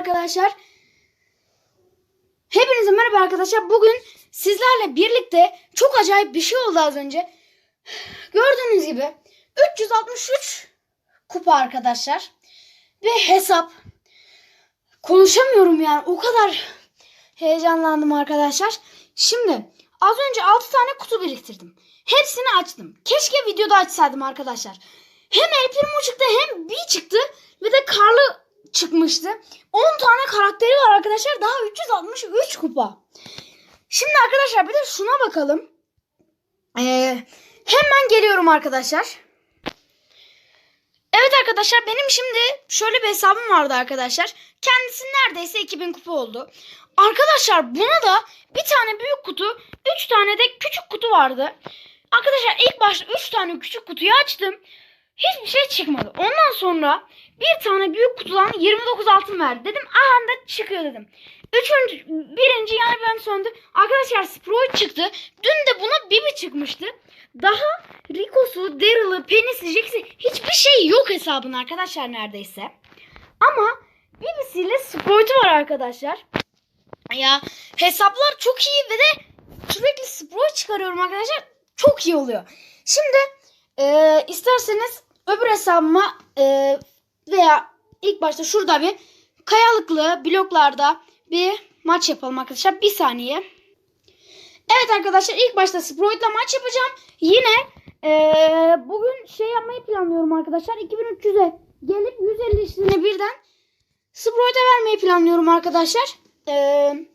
arkadaşlar. Hepinize merhaba arkadaşlar. Bugün sizlerle birlikte çok acayip bir şey oldu az önce. Gördüğünüz gibi 363 kupa arkadaşlar. Ve hesap. Konuşamıyorum yani o kadar heyecanlandım arkadaşlar. Şimdi az önce 6 tane kutu biriktirdim. Hepsini açtım. Keşke videoda açsaydım arkadaşlar. Hem El Primo çıktı hem B çıktı ve de Karlı çıkmıştı. 10 tane karakteri var arkadaşlar. Daha 363 kupa. Şimdi arkadaşlar bir de şuna bakalım. Ee, hemen geliyorum arkadaşlar. Evet arkadaşlar benim şimdi şöyle bir hesabım vardı arkadaşlar. Kendisi neredeyse 2000 kupa oldu. Arkadaşlar buna da bir tane büyük kutu, 3 tane de küçük kutu vardı. Arkadaşlar ilk başta 3 tane küçük kutuyu açtım. Hiçbir şey çıkmadı. Ondan sonra bir tane büyük kutudan 29 altın verdi. Dedim aha da çıkıyor dedim. Üçüncü, birinci yani ben söndü. Arkadaşlar Sprout çıktı. Dün de buna Bibi çıkmıştı. Daha Rico'su, Daryl'ı, Penny'si, Jax'i hiçbir şey yok hesabın arkadaşlar neredeyse. Ama Bibi'siyle Sprout'u var arkadaşlar. Ya hesaplar çok iyi ve de sürekli Sprout çıkarıyorum arkadaşlar. Çok iyi oluyor. Şimdi e, isterseniz öbür hesabıma e, veya ilk başta şurada bir kayalıklı bloklarda bir maç yapalım arkadaşlar. Bir saniye. Evet arkadaşlar ilk başta Sprout'la maç yapacağım. Yine e, bugün şey yapmayı planlıyorum arkadaşlar. 2300'e gelip 150 işini birden Sprout'a vermeyi planlıyorum arkadaşlar. E,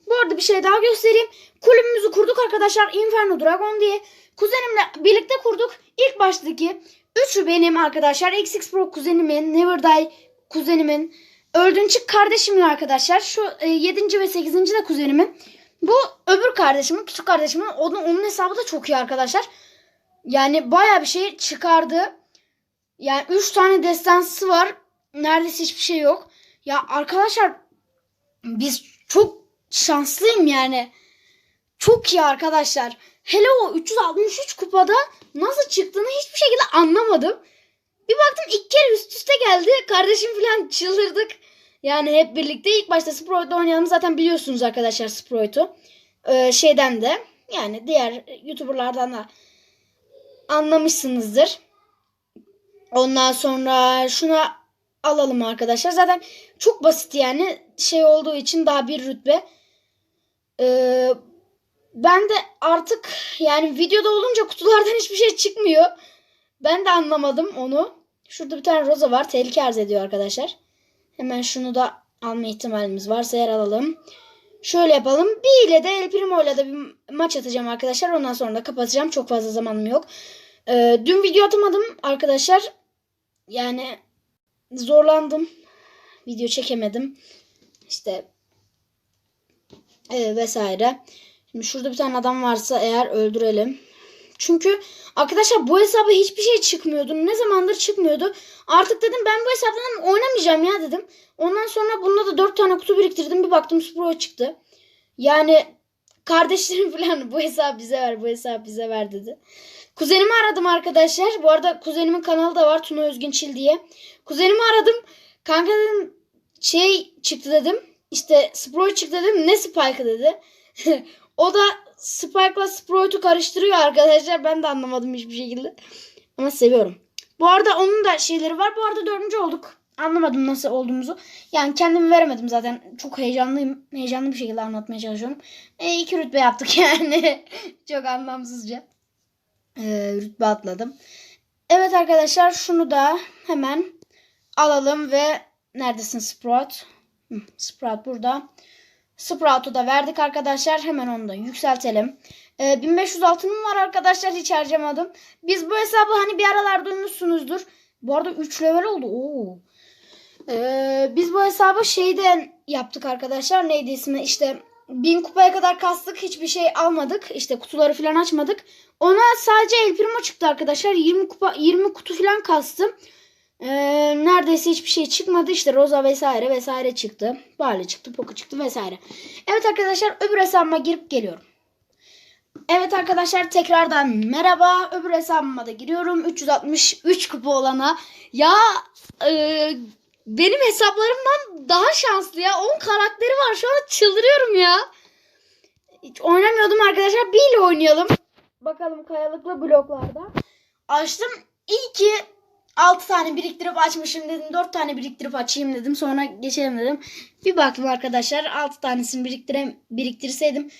bu arada bir şey daha göstereyim. Kulübümüzü kurduk arkadaşlar. Inferno Dragon diye. Kuzenimle birlikte kurduk. İlk baştaki üçü benim arkadaşlar. XX Pro kuzenimin, Never Die kuzenimin, Öldünçük kardeşimin arkadaşlar. Şu e, 7. ve 8. de kuzenimin. Bu öbür kardeşimin, küçük kardeşimin. Onun, onun hesabı da çok iyi arkadaşlar. Yani baya bir şey çıkardı. Yani 3 tane destansı var. Neredeyse hiçbir şey yok. Ya arkadaşlar biz çok şanslıyım yani. Çok iyi arkadaşlar. Hele o 363 kupada nasıl çıktığını hiçbir şekilde anlamadım. Bir baktım ilk kere üst üste geldi. Kardeşim falan çıldırdık. Yani hep birlikte ilk başta Sprout'la oynayalım. Zaten biliyorsunuz arkadaşlar Sprout'u. Ee, şeyden de yani diğer YouTuber'lardan da anlamışsınızdır. Ondan sonra şuna alalım arkadaşlar. Zaten çok basit yani şey olduğu için daha bir rütbe. Ee, ben de artık yani videoda olunca kutulardan hiçbir şey çıkmıyor. Ben de anlamadım onu. Şurada bir tane roza var. Tehlike arz ediyor arkadaşlar. Hemen şunu da alma ihtimalimiz varsa yer alalım. Şöyle yapalım. Bir ile de El Primo ile de bir maç atacağım arkadaşlar. Ondan sonra da kapatacağım. Çok fazla zamanım yok. Ee, dün video atamadım arkadaşlar. Yani zorlandım. Video çekemedim. İşte e, vesaire. Şimdi şurada bir tane adam varsa eğer öldürelim. Çünkü arkadaşlar bu hesaba hiçbir şey çıkmıyordu. Ne zamandır çıkmıyordu. Artık dedim ben bu hesaptan oynamayacağım ya dedim. Ondan sonra bunda da 4 tane kutu biriktirdim. Bir baktım Spro çıktı. Yani kardeşlerim falan bu hesabı bize ver bu hesabı bize ver dedi. Kuzenimi aradım arkadaşlar. Bu arada kuzenimin kanalı da var Tuna Özgünçil diye. Kuzenimi aradım. Kanka dedim şey çıktı dedim. İşte Spro çıktı dedim. Ne Spike'ı dedi. o da Spike'la Sprout'u karıştırıyor arkadaşlar. Ben de anlamadım hiçbir şekilde. Ama seviyorum. Bu arada onun da şeyleri var. Bu arada dördüncü olduk. Anlamadım nasıl olduğumuzu. Yani kendimi veremedim zaten. Çok heyecanlıyım. Heyecanlı bir şekilde anlatmaya çalışıyorum. E, iki rütbe yaptık yani. Çok anlamsızca. E, rütbe atladım. Evet arkadaşlar şunu da hemen alalım ve neredesin Sprout? Sprout burada. Sprout'u da verdik arkadaşlar. Hemen onu da yükseltelim. Ee, 1500 altınım var arkadaşlar. Hiç harcamadım. Biz bu hesabı hani bir aralar duymuşsunuzdur. Bu arada 3 level oldu. Oo. Ee, biz bu hesabı şeyden yaptık arkadaşlar. Neydi ismi? İşte 1000 kupaya kadar kastık. Hiçbir şey almadık. İşte kutuları falan açmadık. Ona sadece El Primo çıktı arkadaşlar. 20 kupa 20 kutu falan kastım. Ee, neredeyse hiçbir şey çıkmadı. İşte Rosa vesaire vesaire çıktı. Bale çıktı, Poco çıktı vesaire. Evet arkadaşlar öbür hesabıma girip geliyorum. Evet arkadaşlar tekrardan merhaba. Öbür hesabıma da giriyorum. 363 kupa olana. Ya e, benim hesaplarımdan daha şanslı ya. 10 karakteri var. Şu an çıldırıyorum ya. Hiç oynamıyordum arkadaşlar. Bir ile oynayalım. Bakalım kayalıklı bloklarda. Açtım. İyi ki 6 tane biriktirip açmışım dedim. 4 tane biriktirip açayım dedim. Sonra geçelim dedim. Bir baktım arkadaşlar 6 tanesini biriktire, biriktirseydim.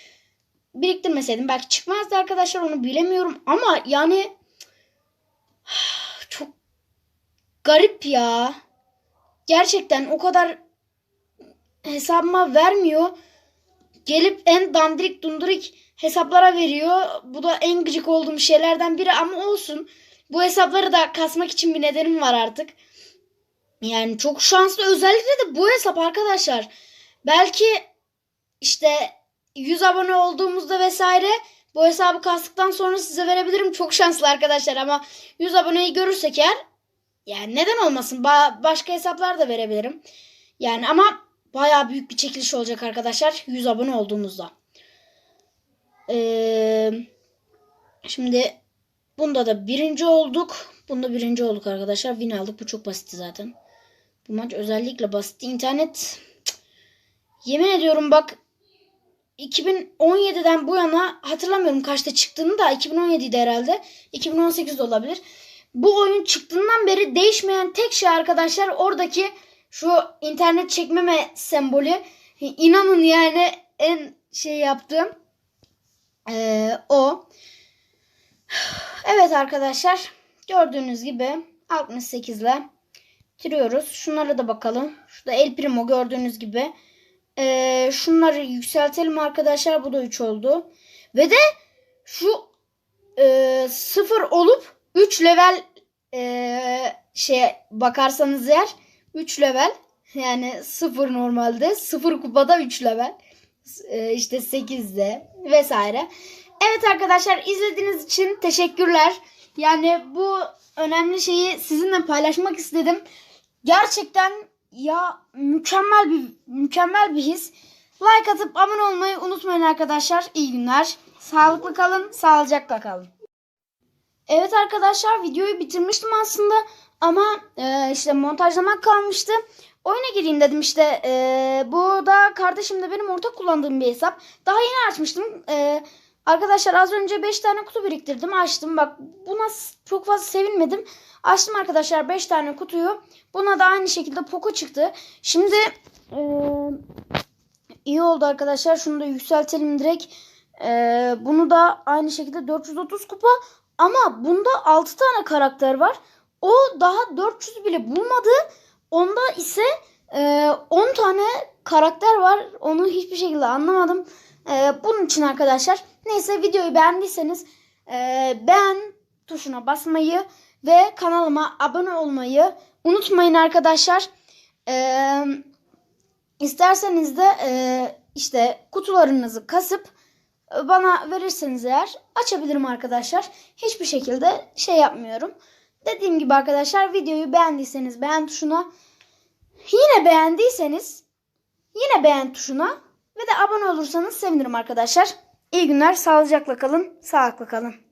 Biriktirmeseydim belki çıkmazdı arkadaşlar onu bilemiyorum. Ama yani çok garip ya. Gerçekten o kadar hesabıma vermiyor. Gelip en dandirik dundurik hesaplara veriyor. Bu da en gıcık olduğum şeylerden biri ama olsun. Bu hesapları da kasmak için bir nedenim var artık. Yani çok şanslı özellikle de bu hesap arkadaşlar. Belki işte 100 abone olduğumuzda vesaire bu hesabı kastıktan sonra size verebilirim. Çok şanslı arkadaşlar ama 100 aboneyi görürsek eğer yani neden olmasın? Ba- başka hesaplar da verebilirim. Yani ama baya büyük bir çekiliş olacak arkadaşlar 100 abone olduğumuzda. Ee, şimdi bunda da birinci olduk. Bunda birinci olduk arkadaşlar. Win aldık. Bu çok basitti zaten. Bu maç özellikle basitti. İnternet yemin ediyorum bak 2017'den bu yana hatırlamıyorum kaçta çıktığını da 2017'de herhalde. 2018'de olabilir. Bu oyun çıktığından beri değişmeyen tek şey arkadaşlar oradaki şu internet çekmeme sembolü. İnanın yani en şey yaptığım eee, o. Evet arkadaşlar gördüğünüz gibi 68 ile bitiriyoruz. Şunlara da bakalım. Şurada El Primo gördüğünüz gibi. Ee, şunları yükseltelim arkadaşlar. Bu da 3 oldu. Ve de şu e, 0 olup 3 level e, şey bakarsanız eğer 3 level yani 0 normalde 0 kupada 3 level e, işte 8'de vesaire. Evet arkadaşlar izlediğiniz için teşekkürler. Yani bu önemli şeyi sizinle paylaşmak istedim. Gerçekten ya mükemmel bir mükemmel bir his. Like atıp abone olmayı unutmayın arkadaşlar. İyi günler. Sağlıklı kalın, sağlıcakla kalın. Evet arkadaşlar videoyu bitirmiştim aslında ama e, işte montajlamak kalmıştı. Oyuna gireyim dedim işte. E, bu da kardeşimle benim ortak kullandığım bir hesap. Daha yeni açmıştım. E, arkadaşlar az önce 5 tane kutu biriktirdim. Açtım. Bak buna çok fazla sevinmedim. Açtım arkadaşlar 5 tane kutuyu. Buna da aynı şekilde Poco çıktı. Şimdi e, iyi oldu arkadaşlar. Şunu da yükseltelim direkt. E, bunu da aynı şekilde 430 kupa. Ama bunda 6 tane karakter var. O daha 400 bile bulmadı. Onda ise e, 10 tane karakter var. Onu hiçbir şekilde anlamadım. E, bunun için arkadaşlar. Neyse videoyu beğendiyseniz e, beğen tuşuna basmayı ve kanalıma abone olmayı unutmayın arkadaşlar. E, isterseniz de e, işte kutularınızı kasıp e, bana verirseniz eğer açabilirim arkadaşlar. Hiçbir şekilde şey yapmıyorum. Dediğim gibi arkadaşlar videoyu beğendiyseniz beğen tuşuna yine beğendiyseniz yine beğen tuşuna ve de abone olursanız sevinirim arkadaşlar. İyi günler, sağlıcakla kalın, sağlıklı kalın.